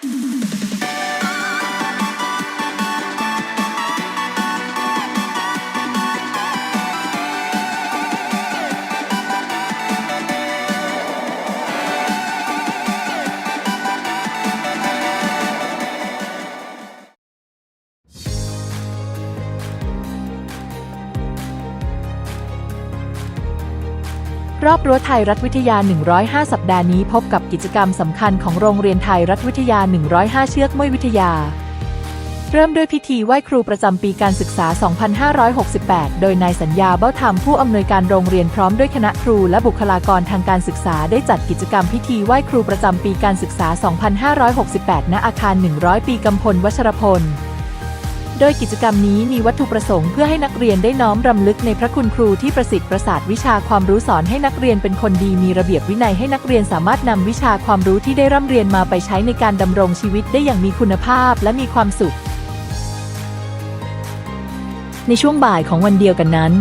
あっ! รอบรั้วไทยรัฐวิทยา 105 สัปดาห์นี้พบกับกิจกรรมสำคัญของโรงเรียนไทยรัฐวิทยา 105 เชือกม้วยวิทยา เริ่มด้วยพิธีไหว้ครูประจำปีการศึกษา 2568 โดยนายสัญญาเบ้าธรรมผู้อำนวยการโรงเรียนพร้อมด้วยคณะครูและบุคลากรทางการศึกษาได้จัดกิจกรรมพิธีไหว้ครูประจำปีการศึกษา 2568 ณ อาคาร 100 ปีกำพลวัชรพล โดยกิจกรรมนี้มีวัตถุประสงค์เพื่อให้นักเรียนได้น้อมรำลึกในพระคุณครูที่ประสิทธิ์ประสาทวิชาความรู้สอนให้นักเรียนเป็นคนดีมีระเบียบวินัยให้นักเรียนสามารถนำวิชาความรู้ที่ได้ร่ำเรียนมาไปใช้ในการดำรงชีวิตได้อย่างมีคุณภาพและมีความสุข ในช่วงบ่ายของวันเดียวกันนั้น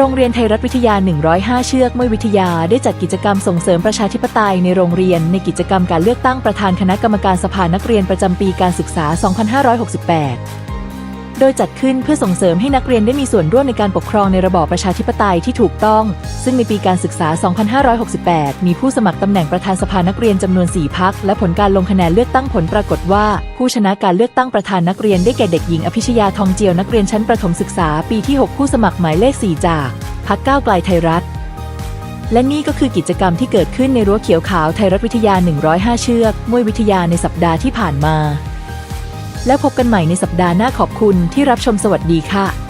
โรงเรียนไทยรัฐวิทยา 105 เชือกมวยวิทยาได้จัดกิจกรรมส่งเสริมประชาธิปไตยในโรงเรียน ในกิจกรรมการเลือกตั้งประธานคณะกรรมการสภานักเรียนประจำปีการศึกษา 2568 โดยจัดขึ้นเพื่อส่งเสริมให้นักเรียนได้มีส่วนร่วมในการปกครองในระบอบประชาธิปไตยที่ถูกต้อง ซึ่งในปีการศึกษา 2568 มีผู้สมัครตำแหน่งประธานสภานักเรียนจำนวน 4 พัก และผลการลงคะแนนเลือกตั้งผลปรากฏว่า ผู้ชนะการเลือกตั้งประธานนักเรียนได้แก่เด็กหญิงอภิชยาทองเจียวนักเรียนชั้นประถมศึกษา ปีที่ 6 ผู้สมัครหมายเลข 4 จากพักก้าวไกลไทยรัฐและนี่ก็คือกิจกรรมที่เกิดขึ้นในรั้วเขียวขาวไทยรัฐวิทยา 105 เชือกมวยวิทยาในสัปดาห์ที่ผ่านมา แล้วพบกันใหม่ในสัปดาห์หน้าขอบคุณที่รับชมสวัสดีค่ะ